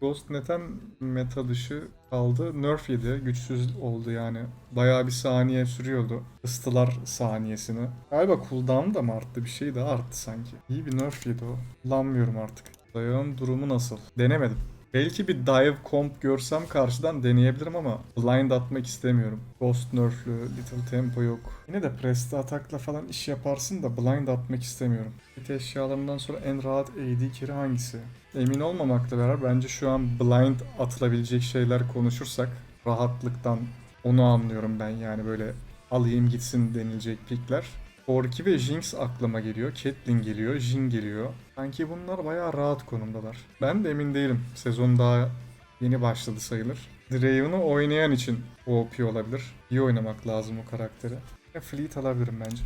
Ghost neden meta dışı kaldı? Nerf yedi. Güçsüz oldu yani. Bayağı bir saniye sürüyordu. Istılar saniyesini. Galiba cooldown da mı arttı? Bir şey daha arttı sanki. İyi bir nerf yedi o. Kullanmıyorum artık. Dayağın durumu nasıl? Denemedim. Belki bir dive comp görsem karşıdan deneyebilirim ama blind atmak istemiyorum. Ghost nerflü, little tempo yok. Yine de preste atakla falan iş yaparsın da blind atmak istemiyorum. Kit eşyalarından sonra en rahat AD carry hangisi? Emin olmamakla beraber bence şu an blind atılabilecek şeyler konuşursak rahatlıktan onu anlıyorum ben yani böyle alayım gitsin denilecek pickler. Corki ve Jinx aklıma geliyor. Caitlyn geliyor, Jhin geliyor. Sanki bunlar bayağı rahat konumdalar. Ben de emin değilim. Sezon daha yeni başladı sayılır. Draven'ı oynayan için OP olabilir. İyi oynamak lazım o karakteri. Ya Fleet alabilirim bence.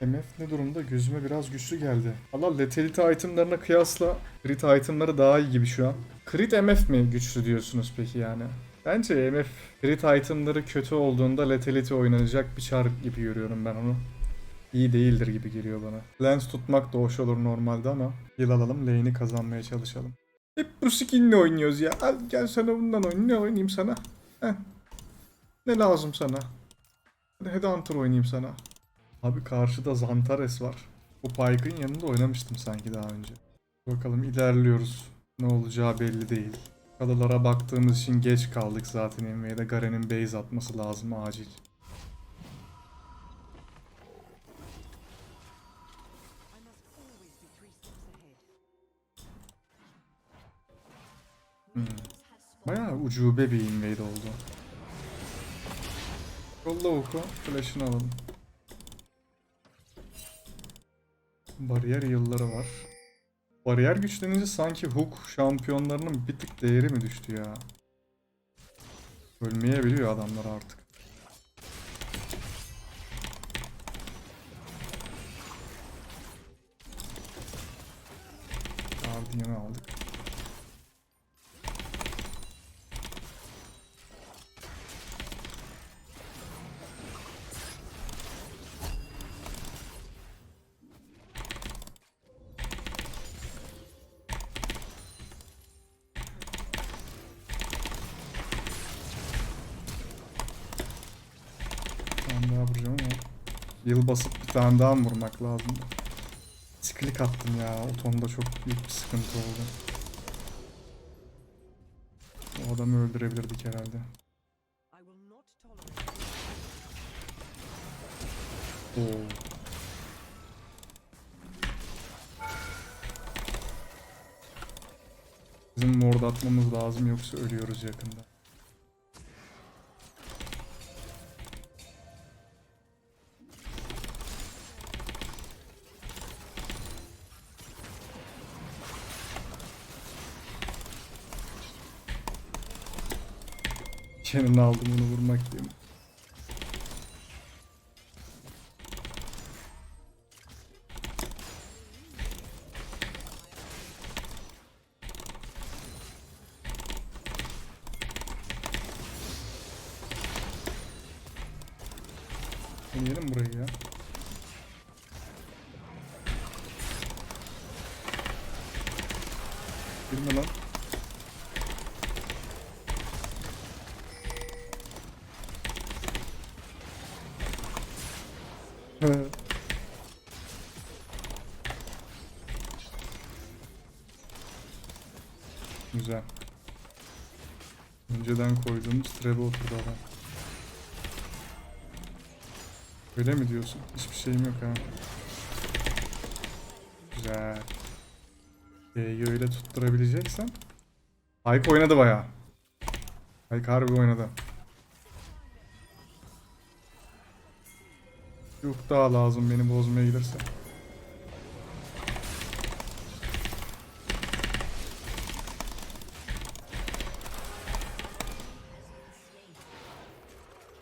MF ne durumda? Gözüme biraz güçlü geldi. Allah Lethality itemlarına kıyasla crit itemları daha iyi gibi şu an. Crit MF mi güçlü diyorsunuz peki yani? Bence MF crit itemları kötü olduğunda Lethality oynanacak bir çar gibi görüyorum ben onu. İyi değildir gibi geliyor bana. Lens tutmak da hoş olur normalde ama heal alalım lane'i kazanmaya çalışalım. Hep bu skinle oynuyoruz ya. Al gel sana bundan oyun. Ne oynayayım sana? Heh. Ne lazım sana? Hadi Headhunter oynayayım sana. Abi karşıda Zantares var. Bu Pyke'ın yanında oynamıştım sanki daha önce. Bakalım ilerliyoruz. Ne olacağı belli değil. Kadalara baktığımız için geç kaldık zaten Envy'de Garen'in base atması lazım acil. Hmm. Bayağı ucube bir invade oldu. Yolla oku, flash'ını alalım. Bariyer yılları var. Bariyer güçlenince sanki hook şampiyonlarının bir tık değeri mi düştü ya? Ölmeyebiliyor adamlar artık. Yıl basıp bir tane daha vurmak lazım? Sklik attım ya. O tonda çok büyük bir sıkıntı oldu. O adamı öldürebilirdik herhalde. Oo. Bizim ward atmamız lazım yoksa ölüyoruz yakında. Yanına aldım onu vurmak diye. Deneyelim burayı ya. Girme lan. Güzel. Önceden koyduğumuz trebe oturdu adam. Öyle mi diyorsun? Hiçbir şeyim yok ha. Güzel. E'yi öyle tutturabileceksen. Hayk oynadı bayağı. Hayk harbi oynadı. Yok daha lazım beni bozmaya gelirse.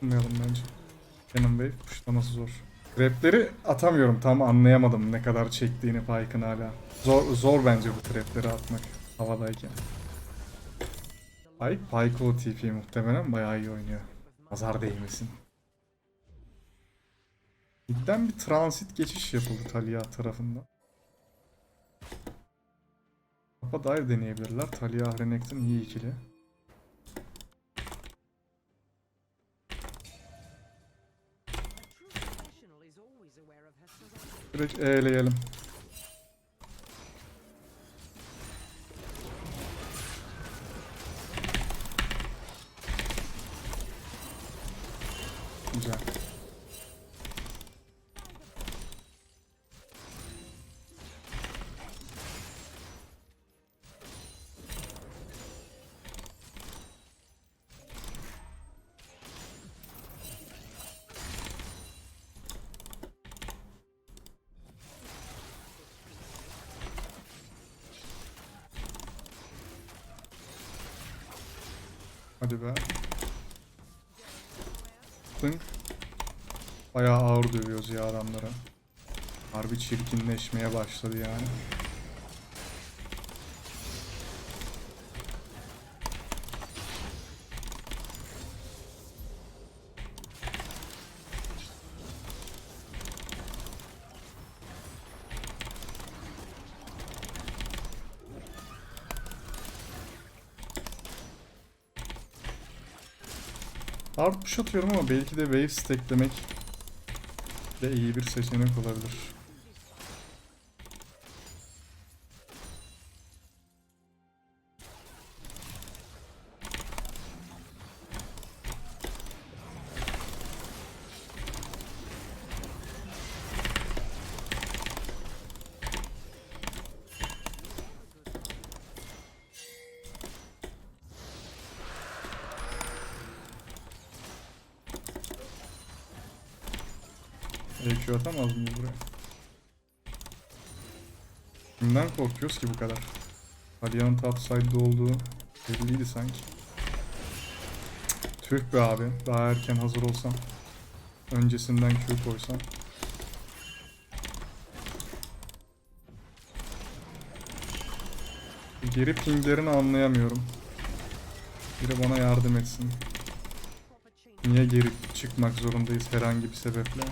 Tutmayalım bence. Cannon Wave puşlaması zor. Trapleri atamıyorum tam anlayamadım ne kadar çektiğini Pyke'ın hala. Zor, zor bence bu trapleri atmak havadayken. Pyke, Pyke o TP muhtemelen bayağı iyi oynuyor. Nazar değmesin. Midden bir transit geçiş yapıldı Talia tarafından. Tapa dive deneyebilirler. Talia Renekton iyi ikili. Direkt E'leyelim. Hadi be. Tınk. Bayağı ağır dövüyoruz ya adamlara. Harbi çirkinleşmeye başladı yani. Hard push atıyorum ama belki de wave stacklemek de iyi bir seçenek olabilir. EQ atamaz mıyız buraya? Kimden korkuyoruz ki bu kadar? Alia'nın top side'da olduğu belliydi sanki. Tüh be abi. Daha erken hazır olsam. Öncesinden Q koysam. Geri pinglerini anlayamıyorum. Biri bana yardım etsin. Niye geri çıkmak zorundayız herhangi bir sebeple?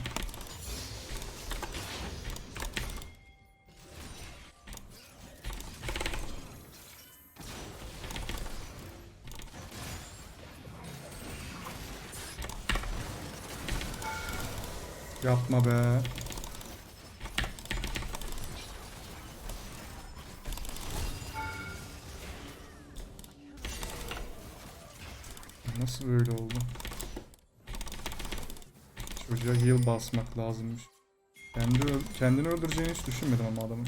Yapma be. Nasıl böyle oldu? Çocuğa heal basmak lazımmış. Kendi kendini öldüreceğini hiç düşünmedim ama adamın.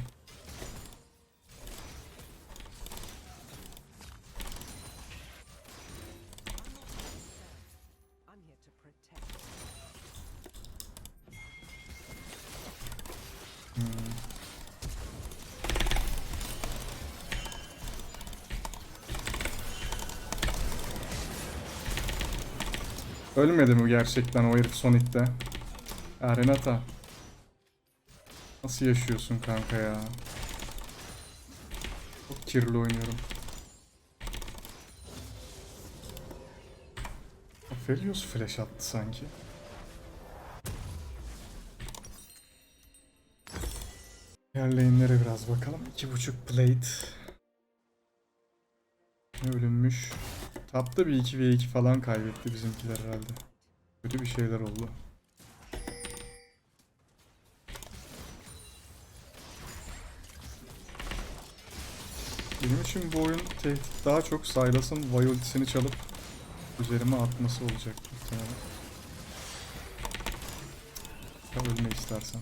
Ölmedi mi gerçekten o herif Sonic'te? Ya Renata. Nasıl yaşıyorsun kanka ya? Çok kirli oynuyorum. Aphelios flash attı sanki. Diğer lane'lere biraz bakalım. 2.5 plate. Ne bölünmüş. Tapta bir 2v2 falan kaybetti bizimkiler herhalde. Kötü bir şeyler oldu. Benim için bu oyun tehdit daha çok Sylas'ın Vay ultisini çalıp üzerime atması olacak muhtemelen. Ölme istersen.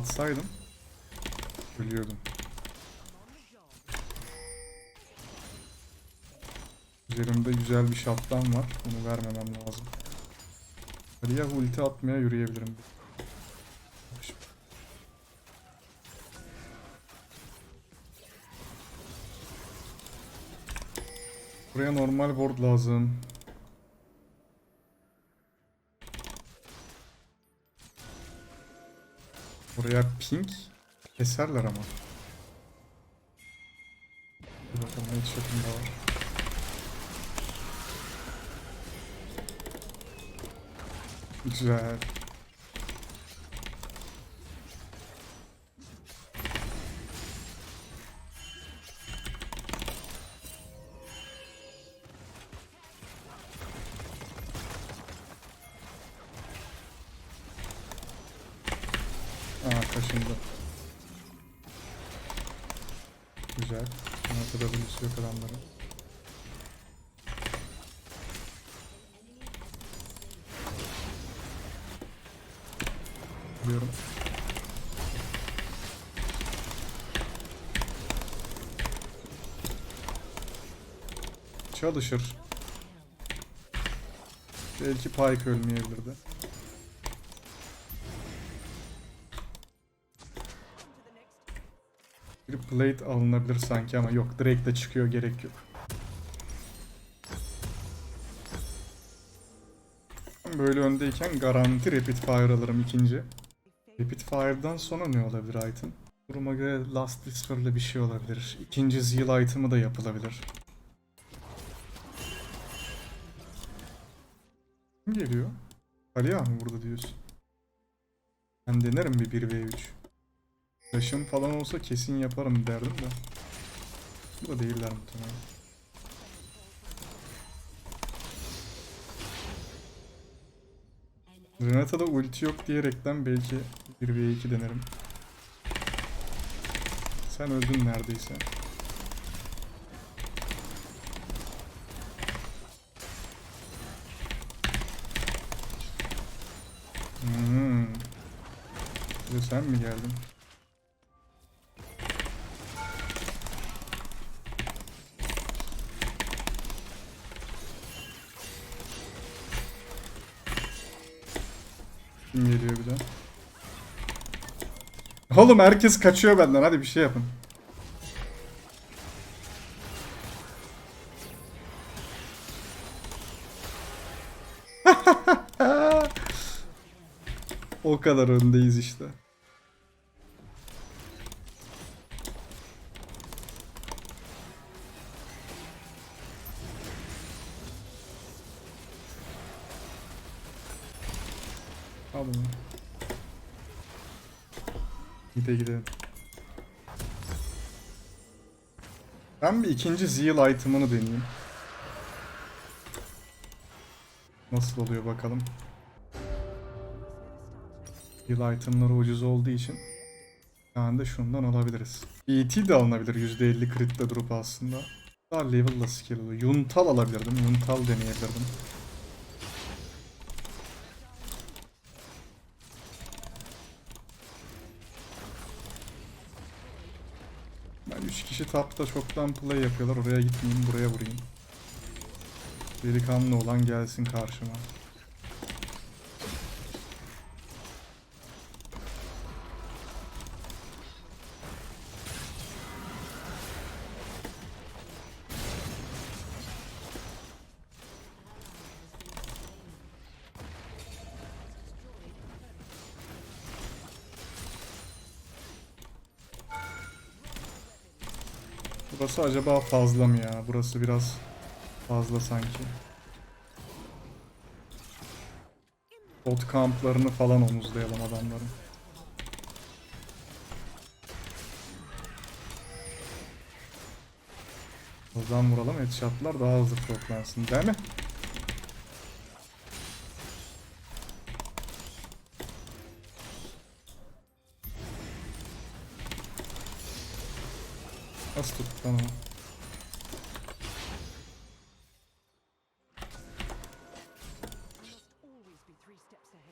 Atsaydım ölüyordum. Üzerimde güzel bir şaptan var. Bunu vermemem lazım. Hadi ya ulti atmaya yürüyebilirim. Buraya normal board lazım. Buraya pink keserler ama. Bir bakalım ne şeklinde var. Güzel. Çalışır. Belki Pike ölmeyebilirdi. Bir plate alınabilir sanki ama yok. Direkt de çıkıyor gerek yok. Böyle öndeyken garanti rapid fire alırım ikinci. Rapid Fire'dan sonra ne olabilir item? Duruma göre Last Whisper'lı bir şey olabilir. İkinci Zeal item'ı da yapılabilir. Kim geliyor? Aliya mı burada diyorsun? Ben denerim bir 1v3. Taşım falan olsa kesin yaparım derdim de. Bu da değiller muhtemelen. Renata'da ulti yok diyerekten belki 1v2 denerim. Sen öldün neredeyse. De sen mi geldin? Kim geliyor bir de? Oğlum herkes kaçıyor benden. Hadi bir şey yapın. o kadar öndeyiz işte. Gide gidelim. Ben bir ikinci Zeal item'ını deneyeyim. Nasıl oluyor bakalım. Zeal item'ları ucuz olduğu için bir de şundan alabiliriz. ET de alınabilir %50 critle durup aslında. Daha level'la skill oluyor. Yuntal alabilirdim. Yuntal deneyebilirdim. Ben 3 kişi tapta çoktan play yapıyorlar. Oraya gitmeyeyim, buraya vurayım. Delikanlı olan gelsin karşıma. Burası acaba fazla mı ya? Burası biraz fazla sanki. Bot kamplarını falan omuzlayalım adamların. Hızdan vuralım headshotlar daha hızlı proklansın değil mi? Nasıl tuttuk lan onu?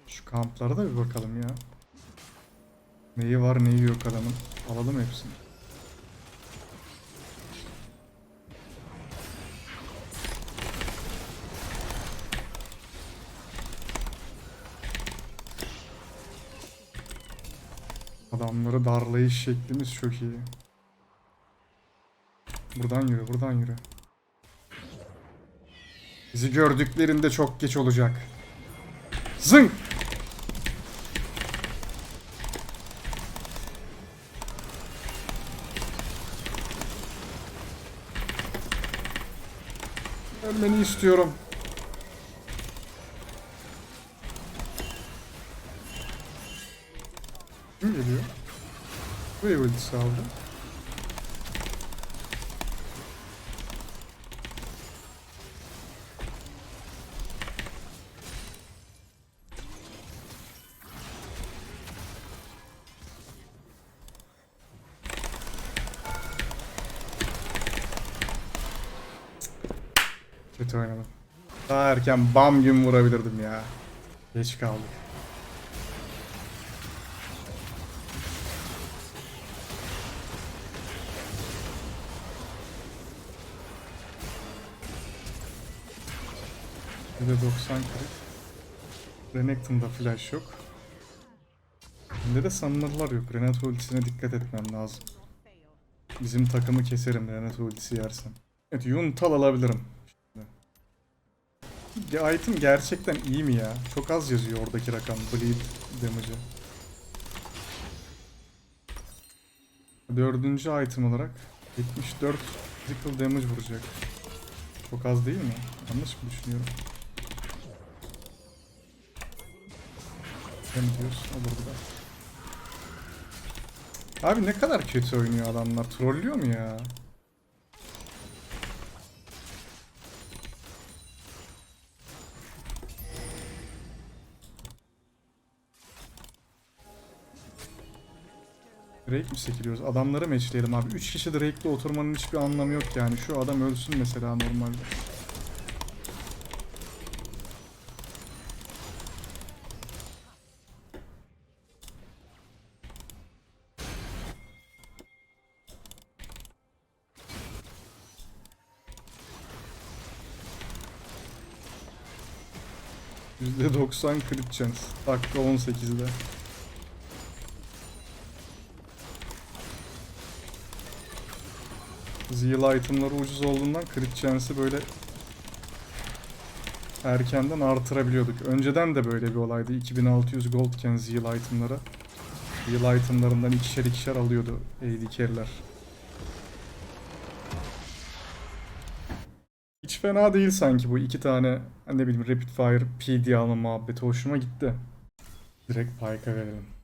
Şu kamplara da bir bakalım ya. Neyi var neyi yok adamın. Alalım hepsini. Adamları darlayış şeklimiz çok iyi. Buradan yürü, buradan yürü. Bizi gördüklerinde çok geç olacak. Zınk! Ölmeni istiyorum. Kim geliyor? Buraya ultisi aldı. Erken bam gün vurabilirdim ya. Geç kaldık. Bir de 90 kırık. Renekton'da flash yok. Bende de summoner'lar yok. Renata ultisine dikkat etmem lazım. Bizim takımı keserim Renata ultisi yersem. Evet Yuntal alabilirim. Ya item gerçekten iyi mi ya? Çok az yazıyor oradaki rakam. Bleed damage'ı. Dördüncü item olarak 74 physical damage vuracak. Çok az değil mi? Yanlış mı düşünüyorum? Ne mi diyorsun? Olur bu da. Abi ne kadar kötü oynuyor adamlar. Trollüyor mu ya? Drake mi sekiliyoruz? Adamları meçleyelim abi. 3 kişi Drake'le oturmanın hiçbir anlamı yok yani. Şu adam ölsün mesela normalde. %90 crit chance. Dakika 18'de. Zeal itemları ucuz olduğundan crit chance'ı böyle erkenden artırabiliyorduk. Önceden de böyle bir olaydı. 2600 goldken Zeal itemları. Zeal itemlarından ikişer ikişer alıyordu AD carry'ler. Hiç fena değil sanki bu iki tane ne bileyim rapid fire PD alma muhabbeti hoşuma gitti. Direkt Pyke'a verelim.